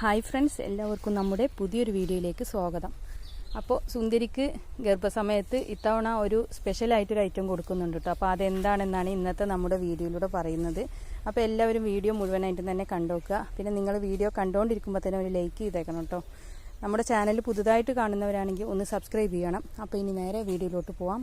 Hi friends എല്ലാവർക്കും നമ്മുടെ പുതിയൊരു വീഡിയോയിലേക്ക് സ്വാഗതം. അപ്പോൾ സുന്ദരിക്ക് ഗർഭസമയത്ത് ഇത്തവണ ഒരു സ്പെഷ്യലായിട്ടൊരു ഐറ്റം കൊടുക്കുന്നുണ്ട് കേട്ടോ. അപ്പോൾ അതെന്താണെന്നാണ് ഇന്നത്തെ നമ്മുടെ വീഡിയോയിലൂടെ പറയുന്നത്. അപ്പോൾ എല്ലാവരും വീഡിയോ മുഴുവനായിട്ട് തന്നെ കണ്ടുവെക്കുക പിന്നെ നിങ്ങൾ വീഡിയോ കണ്ടുകൊണ്ടിരിക്കുമ്പോൾ തന്നെ ഒരു ലൈക്ക് ചെയ്തേക്കണം കേട്ടോ. നമ്മുടെ ചാനൽ പുതുതായിട്ട് കാണുന്നവരാണെങ്കിൽ ഒന്ന് സബ്സ്ക്രൈബ് ചെയ്യണം. അപ്പോൾ ഇനി നേരെ വീഡിയോയിലോട്ട് പോവാം.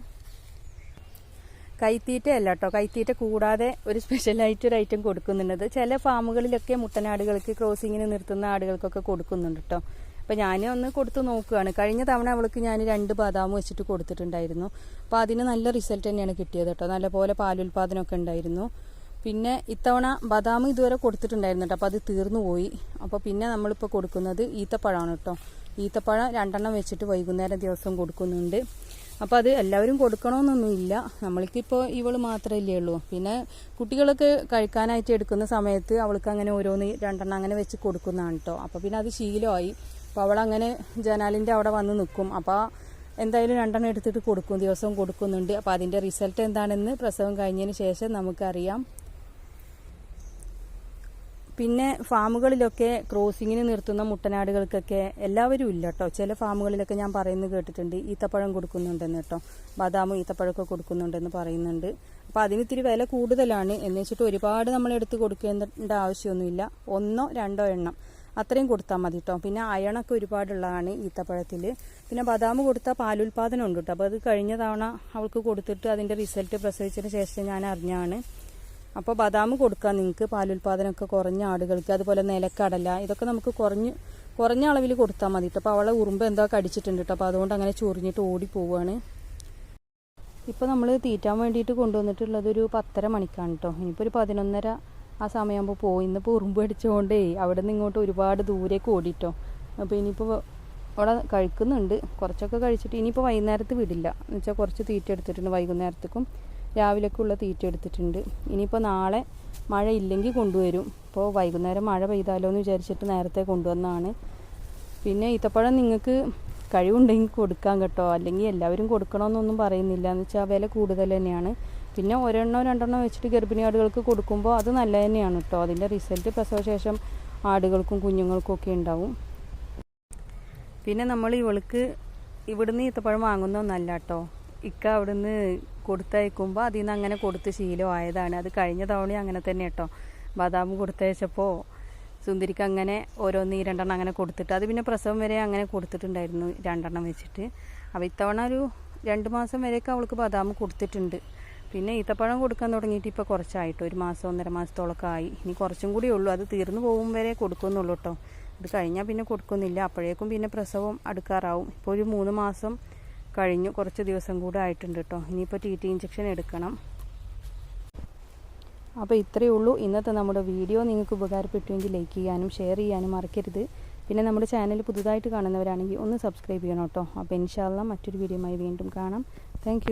കൈത്തീറ്റ അല്ല കേട്ടോ കൈത്തീറ്റ കൂടാതെ ഒരു സ്പെഷ്യലായിട്ട് ഒരു ഐറ്റം കൊടുക്കുന്നുണ്ട്. ചില ഫാമുകളിലൊക്കെ മുട്ടനാടുകൾക്ക് ക്രോസിങ്ങിന് നിർത്തുന്ന ആടുകൾക്കൊക്കെ കൊടുക്കുന്നുണ്ട് കേട്ടോ അപ്പം ഞാൻ ഒന്ന് കൊടുത്തു നോക്കുകയാണ് കഴിഞ്ഞ തവണ അവൾക്ക് ഞാൻ രണ്ട് ബദാം വെച്ചിട്ട് കൊടുത്തിട്ടുണ്ടായിരുന്നു. അപ്പോൾ അതിന് നല്ല റിസൾട്ട് തന്നെയാണ് കിട്ടിയത് കേട്ടോ. നല്ലപോലെ പാലുൽപാദനമൊക്കെ ഉണ്ടായിരുന്നു. പിന്നെ ഇത്തവണ ബദാം ഇതുവരെ കൊടുത്തിട്ടുണ്ടായിരുന്നു കേട്ടോ അപ്പോൾ അത് തീർന്നു പോയി. അപ്പോൾ പിന്നെ നമ്മളിപ്പോൾ കൊടുക്കുന്നത് ഈത്തപ്പഴമാണ് കേട്ടോ. ഈത്തപ്പഴം രണ്ടെണ്ണം വെച്ചിട്ട് വൈകുന്നേരം ദിവസം കൊടുക്കുന്നുണ്ട്. അപ്പോൾ അത് എല്ലാവരും കൊടുക്കണമെന്നൊന്നുമില്ല നമ്മൾക്കിപ്പോൾ ഇവൾ മാത്രമല്ലേ ഉള്ളൂ. പിന്നെ കുട്ടികളൊക്കെ കഴിക്കാനായിട്ട് എടുക്കുന്ന സമയത്ത് അവൾക്ക് അങ്ങനെ ഓരോന്ന് രണ്ടെണ്ണം അങ്ങനെ വെച്ച് കൊടുക്കുന്നതാണ് കേട്ടോ അപ്പോൾ പിന്നെ അത് ശീലമായി. അപ്പോൾ അവളങ്ങനെ ജനാലിന്റെ അവിടെ വന്ന് നിൽക്കും അപ്പോൾ എന്തായാലും രണ്ടെണ്ണം എടുത്തിട്ട് കൊടുക്കും. ദിവസവും കൊടുക്കുന്നുണ്ട്. അപ്പോൾ അതിന്റെ റിസൾട്ട് എന്താണെന്ന് പ്രസവം കഴിഞ്ഞതിന് ശേഷം നമുക്കറിയാം. പിന്നെ ഫാമുകളിലൊക്കെ ക്രോസിങ്ങിന് നിർത്തുന്ന മുട്ടനാടുകൾക്കൊക്കെ എല്ലാവരും ഇല്ല കേട്ടോ ചില ഫാമുകളിലൊക്കെ ഞാൻ പറയുന്നത് കേട്ടിട്ടുണ്ട്. ഈത്തപ്പഴം കൊടുക്കുന്നുണ്ടെന്ന് കേട്ടോ ബദാമും ഈത്തപ്പഴമൊക്കെ കൊടുക്കുന്നുണ്ടെന്ന് പറയുന്നുണ്ട്. അപ്പോൾ അതിന് ഇത്തിരി വില കൂടുതലാണ്. എന്ന് വെച്ചിട്ട് ഒരുപാട് നമ്മൾ എടുത്ത് കൊടുക്കേണ്ട ആവശ്യമൊന്നുമില്ല. ഒന്നോ രണ്ടോ എണ്ണം അത്രയും കൊടുത്താൽ മതി കേട്ടോ പിന്നെ അയണൊക്കെ ഒരുപാടുള്ളതാണ് ഈത്തപ്പഴത്തിൽ പിന്നെ ബദാം കൊടുത്താൽ പാലുൽപാദനം ഉണ്ട് കേട്ടോ അപ്പോൾ അത് കഴിഞ്ഞ തവണ അവൾക്ക് കൊടുത്തിട്ട് അതിന്റെ റിസൾട്ട് പ്രസവിച്ചതിന് ശേഷം ഞാൻ അറിഞ്ഞാണ്. അപ്പോൾ ബദാം കൊടുക്കാം. നിങ്ങൾക്ക് പാലുൽപാദനമൊക്കെ കുറഞ്ഞ ആടുകൾക്ക് അതുപോലെ നിലക്കടല ഇതൊക്കെ നമുക്ക് കുറഞ്ഞ് കുറഞ്ഞ അളവിൽ കൊടുത്താൽ മതി. കേട്ടോ അപ്പോൾ അവളെ ഉറുമ്പ് എന്തോ കടിച്ചിട്ടുണ്ട് കേട്ടോ. അപ്പോൾ അതുകൊണ്ട് അങ്ങനെ ചൊറിഞ്ഞിട്ട് ഓടി പോവുകയാണ് ഇപ്പോൾ നമ്മൾ തീറ്റാൻ വേണ്ടിയിട്ട് കൊണ്ടുവന്നിട്ടുള്ളത് ഒരു പത്തര മണിക്കാണ് കേട്ടോ. ഇനിയിപ്പോൾ ഒരു പതിനൊന്നര ആ സമയമാകുമ്പോൾ പോയി. ഇന്നിപ്പോൾ ഉറുമ്പ് അടിച്ചുകൊണ്ടേ അവിടെ നിന്ന് ഇങ്ങോട്ട് ഒരുപാട് ദൂരേക്ക് ഓടിട്ടോ. അപ്പോൾ ഇനിയിപ്പോൾ അവിടെ കഴിക്കുന്നുണ്ട്. കുറച്ചൊക്കെ കഴിച്ചിട്ട് ഇനിയിപ്പോൾ വൈകുന്നേരത്ത് വിടില്ല. എന്ന് വെച്ചാൽ കുറച്ച് തീറ്റ എടുത്തിട്ടുണ്ട് വൈകുന്നേരത്തേക്കും. രാവിലേക്കുള്ള തീറ്റ എടുത്തിട്ടുണ്ട്. ഇനിയിപ്പോൾ നാളെ മഴ ഇല്ലെങ്കിൽ കൊണ്ടുവരും. ഇപ്പോൾ വൈകുന്നേരം മഴ പെയ്താലോ എന്ന് വിചാരിച്ചിട്ട് നേരത്തെ കൊണ്ടുവന്നാണ്. പിന്നെ ഈത്തപ്പഴം നിങ്ങൾക്ക് കഴിവുണ്ടെങ്കിൽ കൊടുക്കാൻ കേട്ടോ. അല്ലെങ്കിൽ എല്ലാവരും കൊടുക്കണമെന്നൊന്നും പറയുന്നില്ല. എന്ന് വെച്ചാൽ വില കൂടുതൽ തന്നെയാണ്. പിന്നെ ഒരെണ്ണോ രണ്ടെണ്ണോ വെച്ചിട്ട് ഗർഭിണി ആടുകൾക്ക് കൊടുക്കുമ്പോൾ അത് നല്ല തന്നെയാണ് കേട്ടോ. അതിന്റെ റിസൾട്ട് പ്രസവശേഷം ആടുകൾക്കും കുഞ്ഞുങ്ങൾക്കും ഒക്കെ ഉണ്ടാവും. പിന്നെ നമ്മൾ ഇവൾക്ക് ഇവിടുന്ന് ഈത്തപ്പഴം വാങ്ങുന്നൊന്നല്ല കേട്ടോ. ഇക്ക അവിടുന്ന് കൊടുത്തയക്കുമ്പോൾ അതിൽ നിന്ന് അങ്ങനെ കൊടുത്ത് ശീലമായതാണ് അത് കഴിഞ്ഞ തവണ അങ്ങനെ തന്നെ കേട്ടോ ബദാം കൊടുത്തയച്ചപ്പോൾ സുന്ദരിക്ക് അങ്ങനെ ഓരോന്ന് ഈ രണ്ടെണ്ണം അങ്ങനെ കൊടുത്തിട്ട് അത് പിന്നെ പ്രസവം വരെ അങ്ങനെ കൊടുത്തിട്ടുണ്ടായിരുന്നു രണ്ടെണ്ണം വെച്ചിട്ട്. അപ്പോൾ ഇത്തവണ ഒരു രണ്ട് മാസം വരെയൊക്കെ അവൾക്ക് ബദാം കൊടുത്തിട്ടുണ്ട്. പിന്നെ ഈത്തപ്പഴം കൊടുക്കാൻ തുടങ്ങിയിട്ട് ഇപ്പോൾ കുറച്ചായിട്ട്. ഒരു മാസം ഒന്നര മാസത്തോളമൊക്കെ ആയി. ഇനി കുറച്ചും കൂടി ഉള്ളൂ. അത് തീർന്നു പോകും വരെ കൊടുക്കുന്നുള്ളൂ കേട്ടോ അത് കഴിഞ്ഞാൽ പിന്നെ കൊടുക്കുന്നില്ല. അപ്പോഴേക്കും പിന്നെ പ്രസവം അടുക്കാറാവും. ഇപ്പോൾ ഒരു മൂന്ന് മാസം കഴിഞ്ഞു. കുറച്ച് ദിവസം കൂടെ ആയിട്ടുണ്ട് കേട്ടോ ഇനിയിപ്പോൾ ടി ടി ഇഞ്ചക്ഷൻ എടുക്കണം. അപ്പോൾ ഇത്രയേ ഉള്ളൂ. ഇന്നത്തെ നമ്മുടെ വീഡിയോ നിങ്ങൾക്ക് ഉപകാരപ്പെട്ടുവെങ്കിൽ ലൈക്ക് ചെയ്യാനും ഷെയർ ചെയ്യാനും മറക്കരുത്. പിന്നെ നമ്മുടെ ചാനൽ പുതുതായിട്ട് കാണുന്നവരാണെങ്കിൽ ഒന്ന് സബ്സ്ക്രൈബ് ചെയ്യണം കേട്ടോ അപ്പോൾ ഇൻഷാല്ല മറ്റൊരു വീഡിയോയുമായി വീണ്ടും കാണാം. താങ്ക്